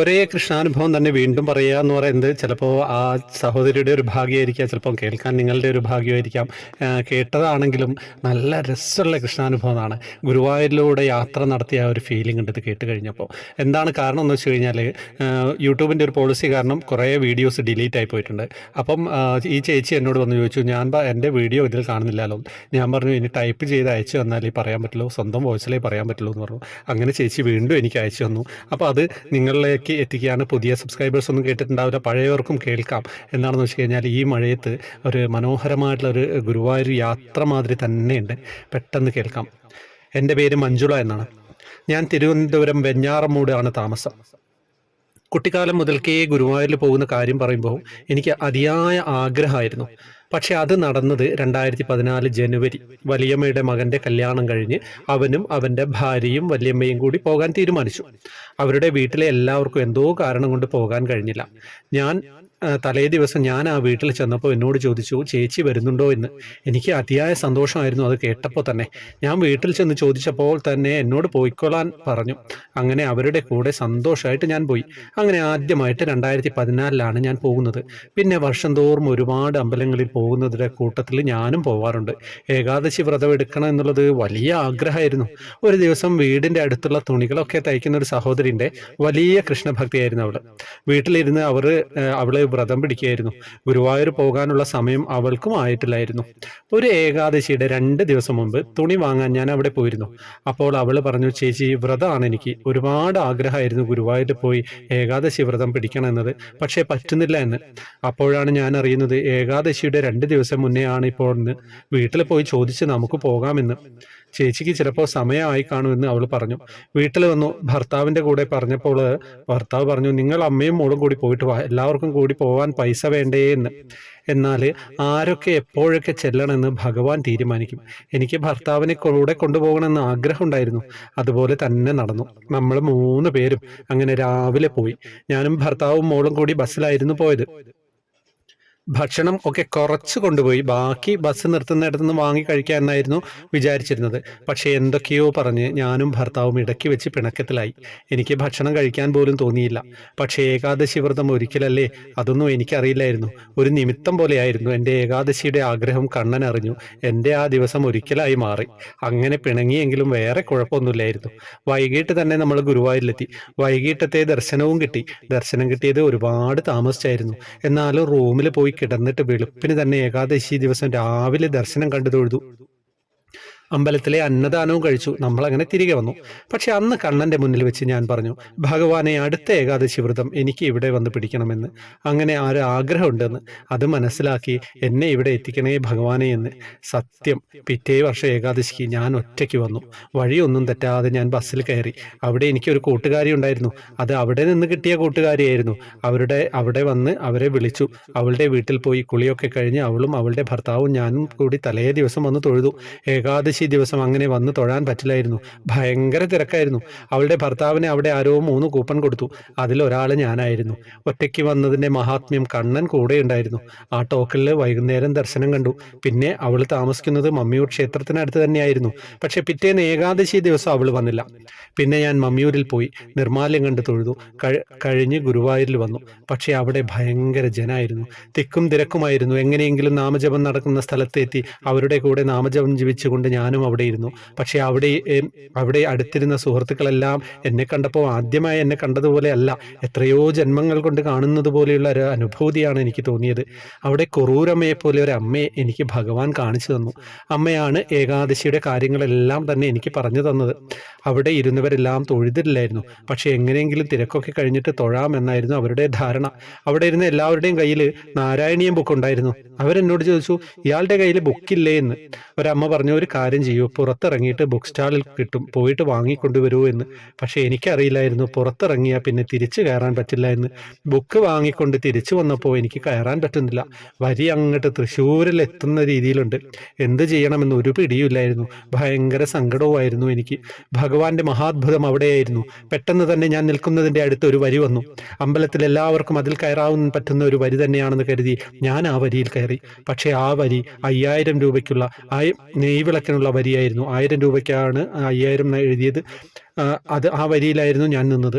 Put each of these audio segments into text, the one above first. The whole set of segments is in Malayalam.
ഒരേ കൃഷ്ണാനുഭവം തന്നെ വീണ്ടും പറയുക എന്ന് പറയുന്നത് ചിലപ്പോൾ ആ സഹോദരിയുടെ ഒരു ഭാഗ്യമായിരിക്കാം ചിലപ്പോൾ കേൾക്കാൻ നിങ്ങളുടെ ഒരു ഭാഗ്യമായിരിക്കാം. കേട്ടതാണെങ്കിലും നല്ല രസമുള്ള കൃഷ്ണാനുഭവമാണ്. ഗുരുവായൂരിലൂടെ യാത്ര നടത്തിയ ഒരു ഫീലിംഗ് ഉണ്ട് ഇത് കേട്ട് കഴിഞ്ഞപ്പോൾ. എന്താണ് കാരണം എന്ന് വെച്ച് കഴിഞ്ഞാൽ യൂട്യൂബിന്റെ ഒരു പോളിസി കാരണം കുറേ വീഡിയോസ് ഡിലീറ്റ് ആയി പോയിട്ടുണ്ട്. അപ്പം ഈ ചേച്ചി എന്നോട് വന്ന് ചോദിച്ചു ഞാൻ എന്റെ വീഡിയോ ഇതിൽ കാണുന്നില്ലല്ലോ. ഞാൻ പറഞ്ഞു ഇനി ടൈപ്പ് ചെയ്ത് അയച്ചു ഈ പറയാൻ പറ്റുള്ളൂ. സ്വന്തം വോയിസിലേ പറയാൻ പറ്റുള്ളൂ എന്ന് പറഞ്ഞു. അങ്ങനെ ചേച്ചി വീണ്ടും എനിക്ക് അയച്ചു തന്നു. അപ്പോൾ അത് നിങ്ങളിലേക്ക് എത്തിക്കുകയാണ്. പുതിയ സബ്സ്ക്രൈബേഴ്സ് ഒന്നും കേട്ടിട്ടുണ്ടാവില്ല. പഴയവർക്കും കേൾക്കാം എന്താണെന്ന് വെച്ച് കഴിഞ്ഞാൽ ഈ മഴയത്ത് ഒരു മനോഹരമായിട്ടുള്ള ഒരു ഗുരുവായൂർ യാത്ര മാതിരി തന്നെയുണ്ട്. പെട്ടെന്ന് കേൾക്കാം. എന്റെ പേര് മഞ്ജുള എന്നാണ്. ഞാൻ തിരുവനന്തപുരം വെഞ്ഞാറമൂടാണ് താമസം. കുട്ടിക്കാലം മുതൽക്കേ ഗുരുവായൂരിൽ പോകുന്ന കാര്യം പറയുമ്പോൾ എനിക്ക് അതിയായ ആഗ്രഹമായിരുന്നു. പക്ഷെ അത് നടന്നത് രണ്ടായിരത്തി പതിനാല് ജനുവരി. വലിയമ്മയുടെ മകന്റെ കല്യാണം കഴിഞ്ഞ് അവനും അവന്റെ ഭാര്യയും വലിയമ്മയും കൂടി പോകാൻ തീരുമാനിച്ചു. അവരുടെ വീട്ടിലെ എല്ലാവർക്കും എന്തോ കാരണം കൊണ്ട് പോകാൻ കഴിഞ്ഞില്ല. ഞാൻ തലേ ദിവസം ഞാൻ ആ വീട്ടിൽ ചെന്നപ്പോൾ എന്നോട് ചോദിച്ചു ചേച്ചി വരുന്നുണ്ടോ എന്ന്? എനിക്ക് അതിയായ സന്തോഷമായിരുന്നു അത് കേട്ടപ്പോൾ തന്നെ. ഞാൻ വീട്ടിൽ ചെന്ന് ചോദിച്ചപ്പോൾ തന്നെ എന്നോട് പോയിക്കൊള്ളാൻ പറഞ്ഞു. അങ്ങനെ അവരുടെ കൂടെ സന്തോഷമായിട്ട് ഞാൻ പോയി. അങ്ങനെ ആദ്യമായിട്ട് രണ്ടായിരത്തി പതിനാലിലാണ് ഞാൻ പോകുന്നത്. പിന്നെ വർഷം തോറും ഒരുപാട് അമ്പലങ്ങളിൽ പോകുന്നതിന്റെ കൂട്ടത്തിൽ ഞാനും പോവാറുണ്ട്. ഏകാദശി വ്രതം എടുക്കണം എന്നുള്ളത് വലിയ ആഗ്രഹമായിരുന്നു. ഒരു ദിവസം വീടിന്റെ അടുത്തുള്ള തുണികളൊക്കെ തയ്ക്കുന്ന ഒരു സഹോദരിന്റെ വലിയ കൃഷ്ണഭക്തിയായിരുന്നു അവൾ. വീട്ടിലിരുന്ന് അവർ അവൾ വ്രതം പിടിക്കുകയായിരുന്നു. ഗുരുവായൂർ പോകാനുള്ള സമയം അവൾക്കും ആയിട്ടില്ലായിരുന്നു. ഒരു ഏകാദശിയുടെ രണ്ട് ദിവസം മുമ്പ് തുണി വാങ്ങാൻ ഞാൻ അവിടെ പോയിരുന്നു. അപ്പോൾ അവൾ പറഞ്ഞു ചേച്ചി വ്രതമാണ് എനിക്ക്. ഒരുപാട് ആഗ്രഹമായിരുന്നു ഗുരുവായൂരിൽ പോയി ഏകാദശി വ്രതം പിടിക്കണമെന്നത് പക്ഷേ പറ്റുന്നില്ല എന്ന്. അപ്പോഴാണ് ഞാൻ അറിയുന്നത് ഏകാദശിയുടെ രണ്ട് ദിവസം മുന്നേ ആണ് ഇപ്പോൾ വീട്ടിൽ പോയി ചോദിച്ച് നമുക്ക് പോകാമെന്ന്. ചേച്ചിക്ക് ചിലപ്പോൾ സമയമായി കാണുമെന്ന് അവൾ പറഞ്ഞു. വീട്ടിൽ വന്നു. ഭർത്താവിന്റെ കൂടെ പറഞ്ഞപ്പോൾ ഭർത്താവ് പറഞ്ഞു നിങ്ങൾ അമ്മയും മോളും കൂടി പോയിട്ട് വാ. എല്ലാവർക്കും കൂടി പോകാൻ പൈസ വേണ്ടേ എന്ന്. എന്നാൽ ആരൊക്കെ എപ്പോഴൊക്കെ ചെല്ലണമെന്ന് ഭഗവാൻ തീരുമാനിക്കും. എനിക്ക് ഭർത്താവിനെ കൂടെ കൊണ്ടുപോകണമെന്ന് ആഗ്രഹമുണ്ടായിരുന്നു. അതുപോലെ തന്നെ നടന്നു. നമ്മൾ മൂന്ന് പേരും അങ്ങനെ രാവിലെ പോയി. ഞാനും ഭർത്താവും മോളും കൂടി ബസ്സിലായിരുന്നു പോയത്. ഭക്ഷണം ഒക്കെ കുറച്ച് കൊണ്ടുപോയി. ബാക്കി ബസ് നിർത്തുന്നിടത്ത് നിന്ന് വാങ്ങി കഴിക്കാൻ എന്നായിരുന്നു വിചാരിച്ചിരുന്നത്. പക്ഷേ എന്തൊക്കെയോ പറഞ്ഞ് ഞാനും ഭർത്താവും ഇടയ്ക്ക് വെച്ച് പിണക്കത്തിലായി. എനിക്ക് ഭക്ഷണം കഴിക്കാൻ പോലും തോന്നിയില്ല. പക്ഷേ ഏകാദശി വ്രതം ഒരിക്കലല്ലേ? അതൊന്നും എനിക്കറിയില്ലായിരുന്നു. ഒരു നിമിത്തം പോലെയായിരുന്നു എന്റെ ഏകാദശിയുടെ ആഗ്രഹം കണ്ണൻ അറിഞ്ഞു. എന്റെ ആ ദിവസം ഒരിക്കലായി മാറി. അങ്ങനെ പിണങ്ങിയെങ്കിലും വേറെ കുഴപ്പമൊന്നുമില്ലായിരുന്നു. വൈകിട്ട് തന്നെ നമ്മൾ ഗുരുവായൂരിലെത്തി. വൈകിട്ടത്തെ ദർശനവും കിട്ടി. ദർശനം കിട്ടിയത് ഒരുപാട് താമസിച്ചായിരുന്നു. എന്നാലും റൂമിൽ പോയി കിടന്നിട്ട് വെളുപ്പിന് തന്നെ ഏകാദശി ദിവസം രാവിലെ ദർശനം കണ്ടു തൊഴുതു അമ്പലത്തിലെ അന്നദാനവും കഴിച്ചു. നമ്മൾ അങ്ങനെ തിരികെ വന്നു. പക്ഷെ അന്ന് കണ്ണന്റെ മുന്നിൽ വെച്ച് ഞാൻ പറഞ്ഞു ഭഗവാനെ അടുത്ത ഏകാദശി വ്രതം എനിക്ക് ഇവിടെ വന്ന് പിടിക്കണമെന്ന്. അങ്ങനെ ആ ഒരു ആഗ്രഹമുണ്ടെന്ന് അത് മനസ്സിലാക്കി എന്നെ ഇവിടെ എത്തിക്കണേ ഭഗവാനെ എന്ന്. സത്യം പിറ്റേ വർഷം ഏകാദശിക്ക് ഞാൻ ഒറ്റയ്ക്ക് വന്നു. വഴിയൊന്നും തെറ്റാതെ ഞാൻ ബസ്സിൽ കയറി. അവിടെ എനിക്കൊരു കൂട്ടുകാരി ഉണ്ടായിരുന്നു. അത് അവിടെ നിന്ന് കിട്ടിയ കൂട്ടുകാരിയായിരുന്നു. അവരുടെ അവിടെ വന്ന് അവരെ വിളിച്ചു. അവളുടെ വീട്ടിൽ പോയി കുളിയൊക്കെ കഴിഞ്ഞ് അവളും അവളുടെ ഭർത്താവും ഞാനും കൂടി തലേ ദിവസം വന്ന് തൊഴുതു. ഏകാദശി ദിവസം അങ്ങനെ വന്ന് തൊഴാൻ പറ്റില്ലായിരുന്നു. ഭയങ്കര തിരക്കായിരുന്നു. അവളുടെ ഭർത്താവിന് അവിടെ ആരോ മൂന്ന് കൂപ്പൺ കൊടുത്തു. അതിലൊരാൾ ഞാനായിരുന്നു. ഒറ്റയ്ക്ക് വന്നതിന്റെ മഹാത്മ്യം കണ്ണൻ കൂടെ ഉണ്ടായിരുന്നു ആ ടോക്കിൽ വൈകുന്നേരം ദർശനം കണ്ടു. പിന്നെ അവൾ താമസിക്കുന്നത് മമ്മിയൂർ ക്ഷേത്രത്തിനടുത്ത് തന്നെയായിരുന്നു. പക്ഷെ പിറ്റേന്ന് ഏകാദശി ദിവസം അവൾ വന്നില്ല. പിന്നെ ഞാൻ മമ്മിയൂരിൽ പോയി. നിർമാല്യം കണ്ട് തൊഴുതു. കഴിഞ്ഞ് ഗുരുവായൂരിൽ വന്നു. പക്ഷേ അവിടെ ഭയങ്കര ജനായിരുന്നു. തിക്കും തിരക്കുമായിരുന്നു. എങ്ങനെയെങ്കിലും നാമജപം നടക്കുന്ന സ്ഥലത്തെത്തി അവരുടെ കൂടെ നാമജപം ജപിച്ചുകൊണ്ട് ഞാനും അവിടെ ഇരുന്നു. പക്ഷേ അവിടെ അവിടെ അടുത്തിരുന്ന സുഹൃത്തുക്കളെല്ലാം എന്നെ കണ്ടപ്പോൾ ആദ്യമായി എന്നെ കണ്ടതുപോലെ അല്ല എത്രയോ ജന്മങ്ങൾ കൊണ്ട് കാണുന്നത് പോലെയുള്ള ഒരു അനുഭൂതിയാണ് എനിക്ക് തോന്നിയത്. അവിടെ കുറൂരമ്മയെ പോലെ ഒരു അമ്മയെ എനിക്ക് ഭഗവാൻ കാണിച്ചു തന്നു. അമ്മയാണ് ഏകാദശിയുടെ കാര്യങ്ങളെല്ലാം തന്നെ എനിക്ക് പറഞ്ഞു തന്നത്. അവിടെ ഇരുന്നവരെല്ലാം തൊഴുതില്ലായിരുന്നു. പക്ഷേ എങ്ങനെയെങ്കിലും തിരക്കൊക്കെ കഴിഞ്ഞിട്ട് തൊഴാമെന്നായിരുന്നു അവരുടെ ധാരണ. അവിടെ ഇരുന്ന എല്ലാവരുടെയും കയ്യിൽ നാരായണീയം ബുക്ക് ഉണ്ടായിരുന്നു. അവരെന്നോട് ചോദിച്ചു ഇയാളുടെ കയ്യിൽ ബുക്കില്ലേ എന്ന്. ഒരമ്മ പറഞ്ഞു ഒരു കാര്യം ചെയ്യൂ. പുറത്തിറങ്ങിയിട്ട് ബുക്ക് സ്റ്റാളിൽ കിട്ടും. പോയിട്ട് വാങ്ങിക്കൊണ്ടുവരൂ എന്ന്. പക്ഷെ എനിക്കറിയില്ലായിരുന്നു പുറത്തിറങ്ങിയാൽ പിന്നെ തിരിച്ചു കയറാൻ പറ്റില്ല എന്ന്. ബുക്ക് വാങ്ങിക്കൊണ്ട് തിരിച്ചു വന്നപ്പോൾ എനിക്ക് കയറാൻ പറ്റുന്നില്ല. വരി അങ്ങോട്ട് തൃശ്ശൂരിൽ എത്തുന്ന രീതിയിലുണ്ട്. എന്ത് ചെയ്യണമെന്ന് ഒരു പിടിയുമില്ലായിരുന്നു. ഭയങ്കര സങ്കടവുമായിരുന്നു എനിക്ക്. ഭഗവാന്റെ മഹാത്ഭുതം അവിടെയായിരുന്നു. പെട്ടെന്ന് തന്നെ ഞാൻ നിൽക്കുന്നതിന്റെ അടുത്ത് ഒരു വരി വന്നു. അമ്പലത്തിൽ എല്ലാവർക്കും അതിൽ കയറാവുന്ന പറ്റുന്ന ഒരു വരി തന്നെയാണെന്ന് കരുതി ഞാൻ ആ വരിയിൽ കയറി. പക്ഷേ ആ വരി അയ്യായിരം രൂപയ്ക്കുള്ള ആ നെയ്വിളക്കിനുള്ള എന്നുള്ള വരിയായിരുന്നു. ആയിരം രൂപയ്ക്കാണ് അയ്യായിരം എഴുതിയത്. അത് ആ വരിയിലായിരുന്നു ഞാൻ നിന്നത്.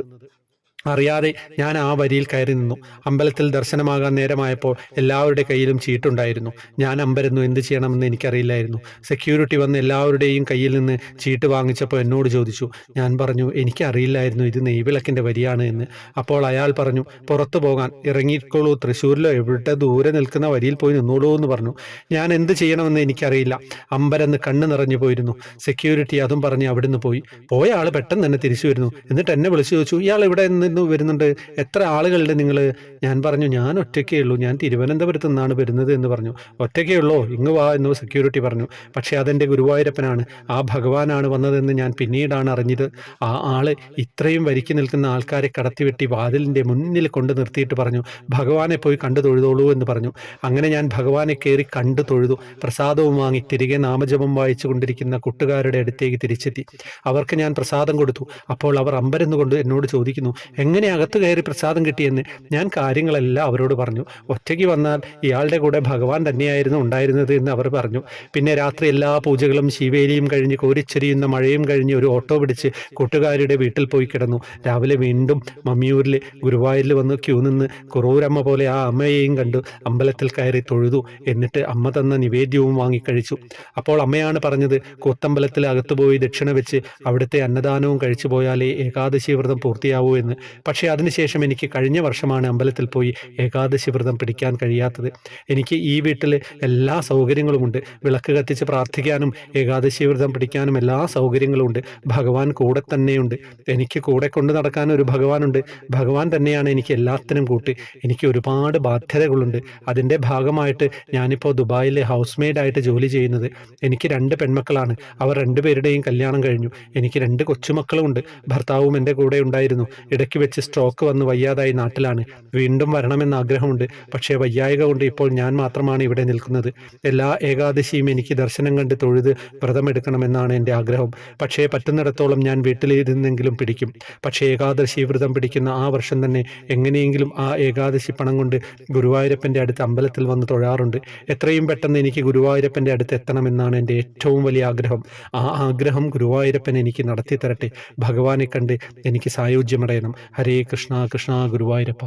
അറിയാതെ ഞാൻ ആ വരിയിൽ കയറി നിന്നു. അമ്പലത്തിൽ ദർശനമാകാൻ നേരമായപ്പോൾ എല്ലാവരുടെ കയ്യിലും ചീട്ടുണ്ടായിരുന്നു. ഞാൻ അമ്പരന്നു എന്ത് ചെയ്യണമെന്ന് എനിക്കറിയില്ലായിരുന്നു. സെക്യൂരിറ്റി വന്ന് എല്ലാവരുടെയും കയ്യിൽ നിന്ന് ചീട്ട് വാങ്ങിച്ചപ്പോൾ എന്നോട് ചോദിച്ചു. ഞാൻ പറഞ്ഞു എനിക്കറിയില്ലായിരുന്നു ഇത് നെയ്വിളക്കിന്റെ വരിയാണ് എന്ന്. അപ്പോൾ അയാൾ പറഞ്ഞു പുറത്തു പോകാൻ ഇറങ്ങിക്കോളൂ തൃശ്ശൂരിലോ എവിടെ ദൂരെ നിൽക്കുന്ന വരിയിൽ പോയി നിന്നോളൂ എന്ന് പറഞ്ഞു. ഞാൻ എന്ത് ചെയ്യണമെന്ന് എനിക്കറിയില്ല. അമ്പരന്ന് കണ്ണ് നിറഞ്ഞു പോയിരുന്നു. സെക്യൂരിറ്റി അതും പറഞ്ഞ് അവിടുന്ന് പോയി. പോയ ആൾ പെട്ടെന്ന് തന്നെ തിരിച്ചു വരുന്നു. എന്നിട്ട് എന്നെ വിളിച്ചു ചോദിച്ചു ഇയാൾ ഇവിടെ നിന്ന് വരുന്നുണ്ട്. എത്ര ആളുകളുണ്ട് നിങ്ങൾ ഞാൻ പറഞ്ഞു ഞാൻ ഒറ്റയ്ക്കേ ഉള്ളൂ. ഞാൻ തിരുവനന്തപുരത്ത് നിന്നാണ് വരുന്നത് എന്ന് പറഞ്ഞു. ഒറ്റയ്ക്കേ ഉള്ളോ? ഇങ്ങ് വാ എന്ന് സെക്യൂരിറ്റി പറഞ്ഞു. പക്ഷേ അതെന്റെ ഗുരുവായൂരപ്പനാണ്. ആ ഭഗവാനാണ് വന്നതെന്ന് ഞാൻ പിന്നീടാണ് അറിഞ്ഞത്. ആ ആൾ ഇത്രയും വരിക്ക് നിൽക്കുന്ന ആൾക്കാരെ കടത്തിവെട്ടി വാതിലിന്റെ മുന്നിൽ കൊണ്ട് നിർത്തിയിട്ട് പറഞ്ഞു ഭഗവാനെ പോയി കണ്ടു തൊഴുതോളൂ എന്ന് പറഞ്ഞു. അങ്ങനെ ഞാൻ ഭഗവാനെ കയറി കണ്ടു തൊഴുതു. പ്രസാദവും വാങ്ങി തിരികെ നാമജപം വായിച്ചു കൊണ്ടിരിക്കുന്ന കൂട്ടുകാരുടെ അടുത്തേക്ക് തിരിച്ചെത്തി. അവർക്ക് ഞാൻ പ്രസാദം കൊടുത്തു. അപ്പോൾ അവർ അമ്പരന്നുകൊണ്ട് എന്നോട് ചോദിക്കുന്നു എങ്ങനെ അകത്ത് കയറി പ്രസാദം കിട്ടിയെന്ന് ഞാൻ കാര്യങ്ങളെല്ലാം അവരോട് പറഞ്ഞു. ഒറ്റയ്ക്ക് വന്നാൽ ഇയാളുടെ കൂടെ ഭഗവാൻ തന്നെയായിരുന്നു ഉണ്ടായിരുന്നത് എന്ന് അവർ പറഞ്ഞു. പിന്നെ രാത്രി എല്ലാ പൂജകളും ശിവേലിയും കഴിഞ്ഞ് കോരിച്ചെരിയുന്ന മഴയും കഴിഞ്ഞ് ഒരു ഓട്ടോ പിടിച്ച് കൂട്ടുകാരുടെ വീട്ടിൽ പോയി കിടന്നു. രാവിലെ വീണ്ടും മമ്മിയൂരിൽ ഗുരുവായൂരിൽ വന്ന് ക്യൂ നിന്ന് കുറൂരമ്മ പോലെ ആ അമ്മയെയും കണ്ടു. അമ്പലത്തിൽ കയറി തൊഴുതു. എന്നിട്ട് അമ്മ തന്ന നിവേദ്യവും വാങ്ങിക്കഴിച്ചു അപ്പോൾ അമ്മയാണ് പറഞ്ഞത് കൂത്തമ്പലത്തിൽ അകത്തുപോയി ദക്ഷിണ വെച്ച് അവിടുത്തെ അന്നദാനവും കഴിച്ചു പോയാലേ ഏകാദശി വ്രതം പൂർത്തിയാവൂ എന്ന്. പക്ഷേ അതിനുശേഷം എനിക്ക് കഴിഞ്ഞ വർഷമാണ് അമ്പലത്തിൽ പോയി ഏകാദശി വ്രതം പിടിക്കാൻ കഴിയാത്തത്. എനിക്ക് ഈ വീട്ടിൽ എല്ലാ സൗകര്യങ്ങളുമുണ്ട്. വിളക്ക് കത്തിച്ച് പ്രാർത്ഥിക്കാനും ഏകാദശി വ്രതം പിടിക്കാനും എല്ലാ സൗകര്യങ്ങളുമുണ്ട്. ഭഗവാൻ കൂടെ തന്നെയുണ്ട്. എനിക്ക് കൂടെ കൊണ്ടു നടക്കാൻ ഒരു ഭഗവാനുണ്ട്. ഭഗവാൻ തന്നെയാണ് എനിക്ക് എല്ലാത്തിനും കൂട്ട്. എനിക്ക് ഒരുപാട് ബാധ്യതകളുണ്ട്. അതിന്റെ ഭാഗമായിട്ട് ഞാനിപ്പോൾ ദുബായിലെ ഹൗസ് മെയ്ഡായിട്ട് ജോലി ചെയ്യുന്നത്. എനിക്ക് രണ്ട് പെൺമക്കളാണ്. അവർ രണ്ടുപേരുടെയും കല്യാണം കഴിഞ്ഞു. എനിക്ക് രണ്ട് കൊച്ചുമക്കളും ഉണ്ട് ഭർത്താവും എന്റെ കൂടെ ഉണ്ടായിരുന്നു. ഇടയ്ക്ക് വെച്ച് സ്ട്രോക്ക് വന്ന് വയ്യാതായി നാട്ടിലാണ്. വീണ്ടും വരണമെന്ന് ആഗ്രഹമുണ്ട്. പക്ഷേ വയ്യായക കൊണ്ട് ഇപ്പോൾ ഞാൻ മാത്രമാണ് ഇവിടെ നിൽക്കുന്നത്. എല്ലാ ഏകാദശിയും എനിക്ക് ദർശനം കണ്ട് തൊഴുത് വ്രതമെടുക്കണമെന്നാണ് എന്റെ ആഗ്രഹം. പക്ഷേ പറ്റുന്നിടത്തോളം ഞാൻ വീട്ടിലിരുന്നെങ്കിലും പിടിക്കും. പക്ഷേ ഏകാദശി വ്രതം പിടിക്കുന്ന ആ വർഷം തന്നെ എങ്ങനെയെങ്കിലും ആ ഏകാദശി പണം കൊണ്ട് ഗുരുവായൂരപ്പന്റെ അടുത്ത് അമ്പലത്തിൽ വന്ന് തൊഴാറുണ്ട്. എത്രയും പെട്ടെന്ന് എനിക്ക് ഗുരുവായൂരപ്പന്റെ അടുത്ത് എത്തണമെന്നാണ് എന്റെ ഏറ്റവും വലിയ ആഗ്രഹം. ആ ആഗ്രഹം ഗുരുവായൂരപ്പൻ എനിക്ക് നടത്തി തരട്ടെ ഭഗവാനെ കണ്ട് എനിക്ക് സായുജ്യമടയണം ഹരേ കൃഷ്ണ കൃഷ്ണ ഗുരുവായൂരപ്പ.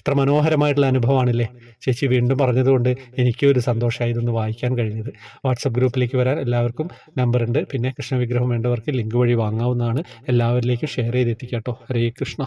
എത്ര മനോഹരമായിട്ടുള്ള അനുഭവമാണല്ലേ? ചേച്ചി വീണ്ടും പറഞ്ഞതുകൊണ്ട് എനിക്കും ഒരു സന്തോഷമായി ഇതൊന്ന് വായിക്കാൻ കഴിഞ്ഞത്. വാട്സപ്പ് ഗ്രൂപ്പിലേക്ക് വരാൻ എല്ലാവർക്കും നമ്പറുണ്ട് പിന്നെ കൃഷ്ണവിഗ്രഹം വേണ്ടവർക്ക് ലിങ്ക് വഴി വാങ്ങാവുന്നതാണ്. എല്ലാവരിലേക്കും ഷെയർ ചെയ്ത് എത്തിക്കാട്ടോ ഹരേ കൃഷ്ണ.